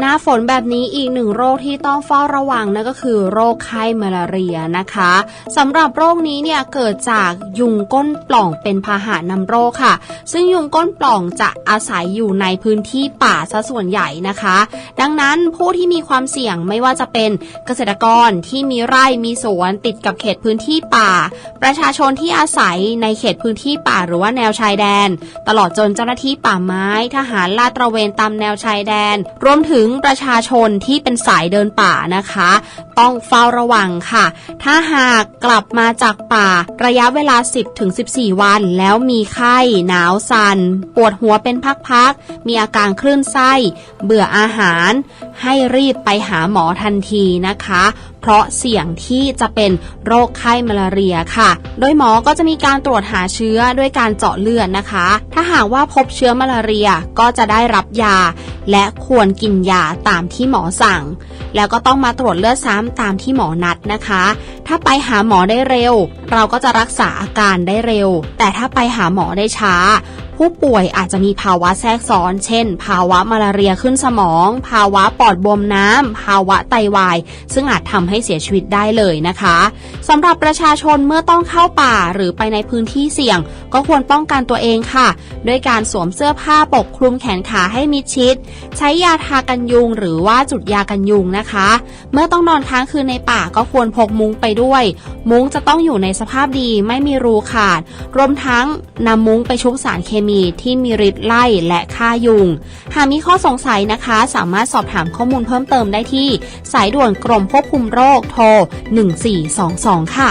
หน้าฝนแบบนี้อีกหนึ่งโรคที่ต้องเฝ้าระวังนั่นก็คือโรคไข้มาลาเรียนะคะสำหรับโรคนี้เนี่ยเกิดจากยุงก้นปล่องเป็นพาหะนำโรคค่ะ ซึ่งยุงก้นปล่องจะอาศัยอยู่ในพื้นที่ป่าซะส่วนใหญ่นะคะ ดังนั้นผู้ที่มีความเสี่ยงไม่ว่าจะเป็นเกษตรกรที่มีไร่มีสวนติดกับเขตพื้นที่ป่า ประชาชนที่อาศัยในเขตพื้นที่ป่าหรือว่าแนวชายแดน ตลอดจนเจ้าหน้าที่ป่าไม้ ทหารลาดตระเวนตามแนวชายแดน รวมถึงประชาชนที่เป็นสายเดินป่านะคะ ต้องเฝ้าระวังค่ะ ถ้าหากกลับมาจากป่าระยะเวลา 10-14 วัน แล้วมีไข้ หนาวสัน่น ปวดหัวเป็นพักๆ มีอาการคลื่นไส้ เบื่ออาหาร ให้รีบไปหาหมอทันทีนะคะ เพราะเสี่ยงที่จะเป็นโรคไข้มาลาเรียค่ะ โดยหมอก็จะมีการตรวจหาเชื้อด้วยการเจาะเลือดนะคะ ถ้าหากว่าพบเชื้อมาลาเรียก็จะได้รับยา และควรกินยาตามที่หมอสั่ง แล้วก็ต้องมาตรวจเลือดซ้ำตามที่หมอนัดนะคะ ถ้าไปหาหมอได้เร็ว เราก็จะรักษาอาการได้เร็ว แต่ถ้าไปหาหมอได้ช้า ผู้ป่วยอาจจะมีภาวะแทรกซ้อน เช่น ภาวะมาลาเรียขึ้นสมอง ภาวะปอดบวมน้ำ ภาวะไตวาย ซึ่งอาจทำให้เสียชีวิตได้เลยนะคะสำหรับประชาชนเมื่อต้องเข้าป่าหรือไปในพื้นที่เสี่ยง ก็ควรป้องกันตัวเองค่ะ ด้วยการสวมเสื้อผ้าปกคลุมแขนขาให้มิดชิด ใช้ยาทากันยุงหรือว่าจุดยากันยุงนะคะ เมื่อต้องนอนค้างคืนในป่าก็ควรพกมุ้งไปด้วย มุ้งจะต้องอยู่ในสภาพดีไม่มีรูขาด รวมทั้งนำมุ้งไปชุบสารเคมมีที่มีฤทธิ์ไล่และฆ่ายุง หากมีข้อสงสัยนะคะ สามารถสอบถามข้อมูลเพิ่มเติมได้ที่ สายด่วนกรมควบคุมโรคโทร 1422 ค่ะ